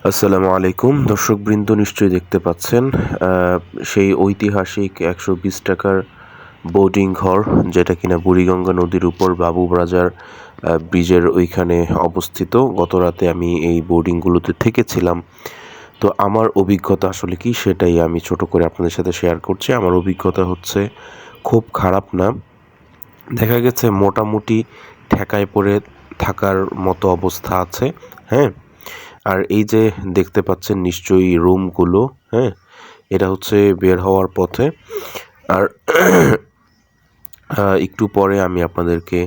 আসসালামু আলাইকুম। দর্শকবৃন্দ নিশ্চয়ই দেখতে পাচ্ছেন সেই ঐতিহাসিক একশো বিশ টাকার বোর্ডিং ঘর যেটা কিনা বুড়িগঙ্গা নদীর উপর বাবু রাজার আহ, ব্রিজের ওইখানে অবস্থিত। গত রাতে আমি এই বোর্ডিংগুলোতে থেকেছিলাম। তো আমার অভিজ্ঞতা আসলে কি সেটাই আমি ছোট করে আপনাদের সাথে শেয়ার করছি। আমার অভিজ্ঞতা হচ্ছে খুব খারাপ না। দেখা গেছে মোটামুটি ঠেকায় পড়ে থাকার মতো অবস্থা আছে হ্যাঁ? আর এই যে দেখতে পাচ্ছেন নিশ্চয়ই রুমগুলো হ্যাঁ এটা হচ্ছে বের হওয়ার পথে। আর একটু পরে আমি আপনাদেরকে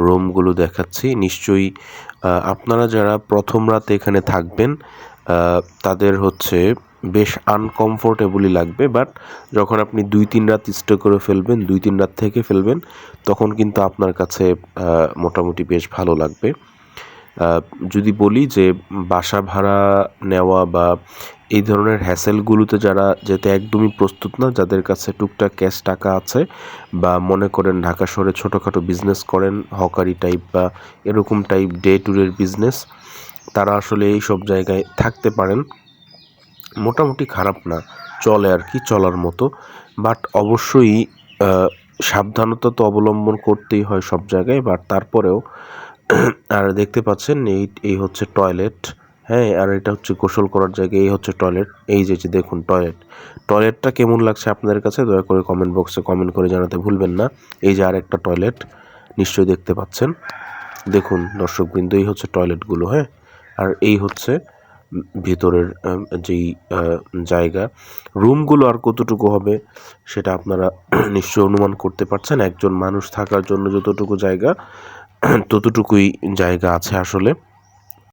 রুমগুলো দেখাচ্ছি। নিশ্চয়ই আপনারা যারা প্রথম রাতে এখানে থাকবেন তাদের হচ্ছে বেশ আনকমফোর্টেবলই লাগবে বাট যখন আপনি দুই তিন রাত স্টে করে ফেলবেন, দুই তিন রাত থেকে ফেলবেন, তখন কিন্তু আপনার কাছে মোটামুটি বেশ ভালো লাগবে। যদি বলি যে বাসা ভাড়া নেওয়া বা এই ধরনের হ্যাসেলগুলোতে যারা যেতে একদমই প্রস্তুত না, যাদের কাছে টুকটাক ক্যাশ টাকা আছে বা মনে করেন ঢাকা শহরে ছোটোখাটো বিজনেস করেন, হকারি টাইপ বা এরকম type day to day business তারা আসলে এই সব জায়গায় থাকতে পারেন। মোটামুটি খারাপ না, চলে আর কি, চলার মতো। বাট অবশ্যই সাবধানতা তো অবলম্বন করতেই হয় সব জায়গায় বাট তারপরেও আর দেখতে পাচ্ছেন এই এই হচ্ছে টয়লেট হ্যাঁ আর এটা হচ্ছে গোসল করার জায়গা, এই হচ্ছে টয়লেট এই যে দেখুন টয়লেট টয়লেটটা কেমন লাগছে আপনাদের কাছে দয়া করে কমেন্ট বক্সে কমেন্ট করে জানাতে ভুলবেন না, এই যে আর একটা টয়লেট নিশ্চয়ই দেখতে পাচ্ছেন, দেখুন দর্শকবৃন্দ এই হচ্ছে টয়লেটগুলো হ্যাঁ আর এই হচ্ছে ভিতরের যেই জায়গা রুমগুলো আর কতটুকু হবে সেটা আপনারা নিশ্চয়ই অনুমান করতে পারছেন, একজন মানুষ থাকার জন্য যতটুকু জায়গা ততটুকুই জায়গা আছে আসলে।